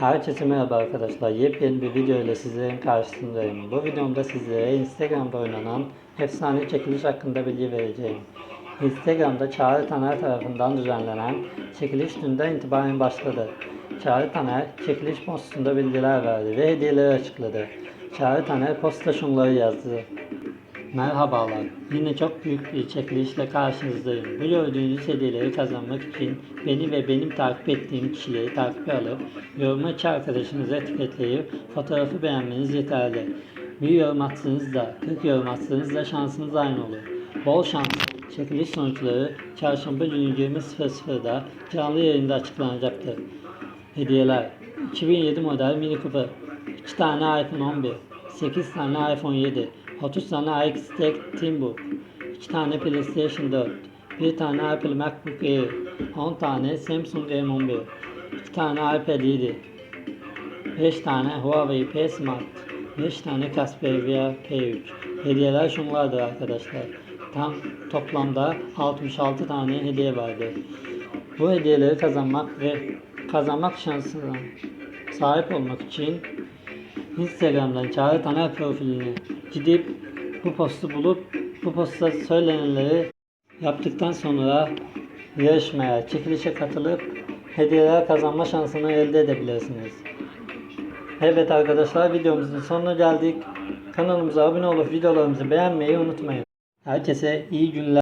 Herkese merhaba arkadaşlar. Yepyeni bir video ile sizlerin karşısındayım. Bu videomda sizlere Instagram'da oynanan efsane çekiliş hakkında bilgi vereceğim. Instagram'da Çağrı Taner tarafından düzenlenen çekiliş dünden itibaren başladı. Çağrı Taner çekiliş postunda bilgiler verdi ve hediyeleri açıkladı. Çağrı Taner posta şunları yazdı. Merhabalar. Yine çok büyük bir çekilişle karşınızdayım. Bu gördüğünüz hediyeleri kazanmak için beni ve benim takip ettiğim kişileri takibe alıp yoruma iki arkadaşınızı etiketleyip fotoğrafı beğenmeniz yeterli. Bir yorum atsanız 40 yorum atsanız da şansınız aynı olur. Bol şans. Çekiliş sonuçları çarşamba günü 20.00'da canlı yayında açıklanacaktır. Hediyeler 2007 model Mini Cooper 2 tane iPhone 11 8 tane iPhone 7 30 tane iX Tech Teambook 2 tane PlayStation 4 1 tane Apple MacBook Air 10 tane Samsung M11 2 tane iPad 7 5 tane Huawei P Smart 5 tane Casperia P3 Hediyeler şunlardır arkadaşlar. Tam toplamda 66 tane hediye vardı. Bu hediyeleri kazanmak ve kazanmak şansına sahip olmak için Instagram'dan Çağrı Taner profiline gidip bu postu bulup bu posta söylenenleri yaptıktan sonra yarışmaya, çekilişe katılıp hediyeler kazanma şansını elde edebilirsiniz. Evet arkadaşlar videomuzun sonuna geldik. Kanalımıza abone olup videolarımızı beğenmeyi unutmayın. Herkese iyi günler.